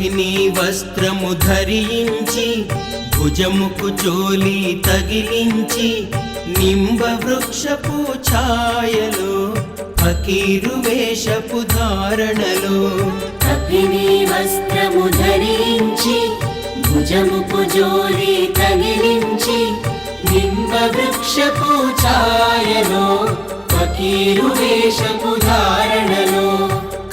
కపిని వస్త్రము ధరించి భుజముకు చోలి తగిలించి నింబ వృక్షపు ఛాయలో ఫకీరు వేషపు ధారణలో. కపిని వస్త్రము ధరించి భుజముకు జోలి తగిలించి నింబ వృక్షపు ఛాయలో ఫకీరు వేషపు ధారణలో.